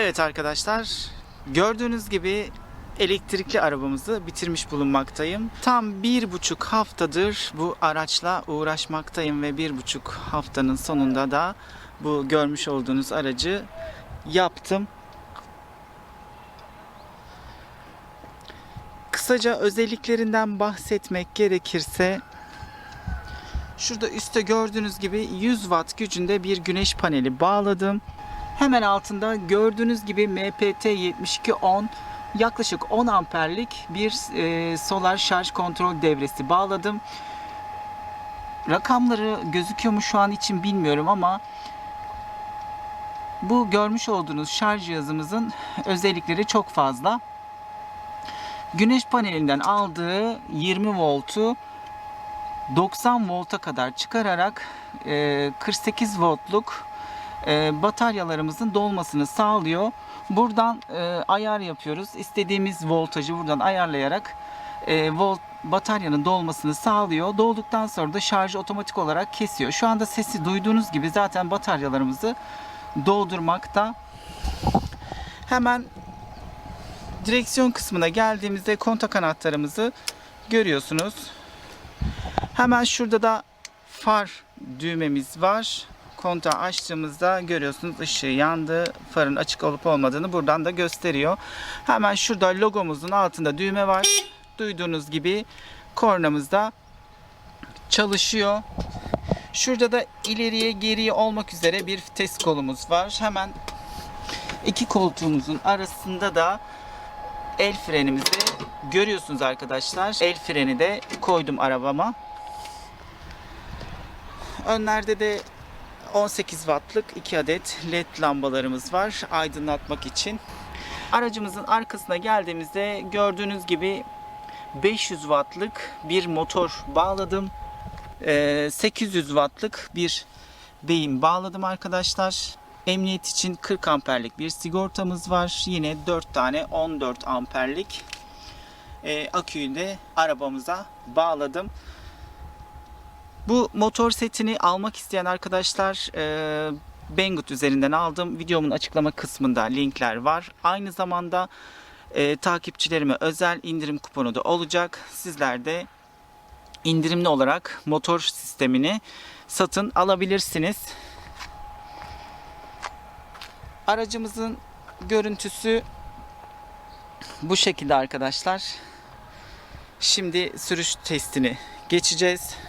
Evet arkadaşlar, gördüğünüz gibi elektrikli arabamızı bitirmiş bulunmaktayım. Tam bir buçuk haftadır bu araçla uğraşmaktayım ve bir buçuk haftanın sonunda da bu görmüş olduğunuz aracı yaptım. Kısaca özelliklerinden bahsetmek gerekirse Şurada üstte gördüğünüz gibi 100 watt gücünde bir güneş paneli bağladım. Hemen altında gördüğünüz gibi MPT 7210 yaklaşık 10 amperlik bir e, solar şarj kontrol devresi bağladım. Rakamları gözüküyor mu şu an için bilmiyorum ama bu görmüş olduğunuz şarj cihazımızın özellikleri çok fazla. Güneş panelinden aldığı 20 voltu 90 volta kadar çıkararak e, 48 voltluk e, bataryalarımızın dolmasını sağlıyor. Buradan e, ayar yapıyoruz. İstediğimiz voltajı buradan ayarlayarak e, volt bataryanın dolmasını sağlıyor. Dolduktan sonra da şarjı otomatik olarak kesiyor. Şu anda sesi duyduğunuz gibi zaten bataryalarımızı doldurmakta. Hemen direksiyon kısmına geldiğimizde kontak anahtarımızı görüyorsunuz. Hemen şurada da far düğmemiz var. Kontağı açtığımızda görüyorsunuz ışığı yandı. Farın açık olup olmadığını buradan da gösteriyor. Hemen şurada logomuzun altında düğme var. Duyduğunuz gibi kornamız da çalışıyor. Şurada da ileriye geriye olmak üzere bir vites kolumuz var. Hemen iki koltuğumuzun arasında da el frenimizi görüyorsunuz arkadaşlar. El freni de koydum arabama. Önlerde de 18 wattlık 2 adet led lambalarımız var aydınlatmak için. Aracımızın arkasına geldiğimizde gördüğünüz gibi 500 wattlık bir motor bağladım. Ee, 800 wattlık bir beyin bağladım arkadaşlar. Emniyet için 40 amperlik bir sigortamız var. Yine 4 tane 14 amperlik e, aküyü de arabamıza bağladım. Bu motor setini almak isteyen arkadaşlar e, Banggood üzerinden aldım. Videomun açıklama kısmında linkler var. Aynı zamanda e, takipçilerime özel indirim kuponu da olacak. Sizler de indirimli olarak motor sistemini satın alabilirsiniz. Aracımızın görüntüsü bu şekilde arkadaşlar. Şimdi sürüş testini geçeceğiz.